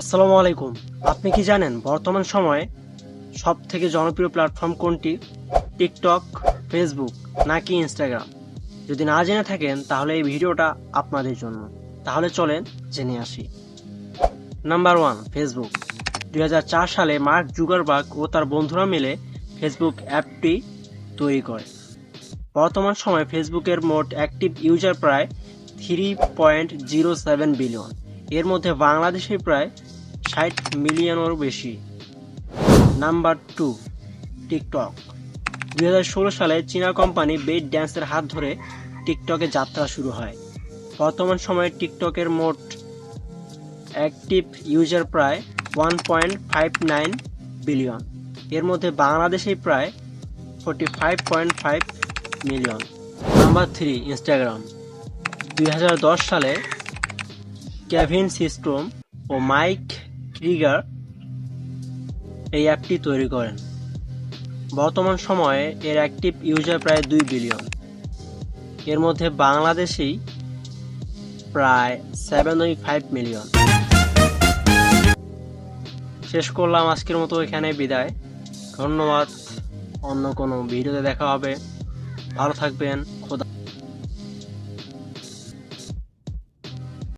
আসসালামু আলাইকুম। আপনি কি জানেন বর্তমান সময়ে সব থেকে জনপ্রিয় প্ল্যাটফর্ম কোনটি? টিকটক, ফেসবুক নাকি ইনস্টাগ্রাম? যদি না জেনে থাকেন, তাহলে এই ভিডিওটা আপনাদের জন্য। তাহলে চলেন জেনে আসি। Number one, Facebook. দু হাজার চার সালে মার্ক জুগারবার্গ ও তার বন্ধুরা মিলে ফেসবুক অ্যাপটি তৈরি করে। বর্তমান সময়ে ফেসবুকের মোট অ্যাক্টিভ ইউজার প্রায় three point zero seven billion. এর মধ্যে বাংলাদেশে প্রায় ষাট মিলিয়নেরও বেশি। Number two, TikTok. দুই হাজার ষোলো সালে চীনা কোম্পানি বেড ড্যান্সের হাত ধরে টিকটকে যাত্রা শুরু হয়। বর্তমান সময়ে টিকটকের মোট অ্যাক্টিভ ইউজার প্রায় one point five nine billion. এর মধ্যে বাংলাদেশেই প্রায় forty five point five million. Number three, Instagram. দুই হাজার দশ সালে কেভিন সিস্টম ও মাইক ক্রিগার এই অ্যাপটি তৈরি করেন। বর্তমান সময়ে এর অ্যাক্টিভ ইউজার প্রায় দুই বিলিয়ন এর মধ্যে বাংলাদেশেই প্রায় সেভেন ওই ফাইভ মিলিয়ন শেষ করলাম আজকের মতো এখানে বিদায়। ধন্যবাদ। অন্য কোনো ভিডিওতে দেখা হবে। ভালো থাকবেন।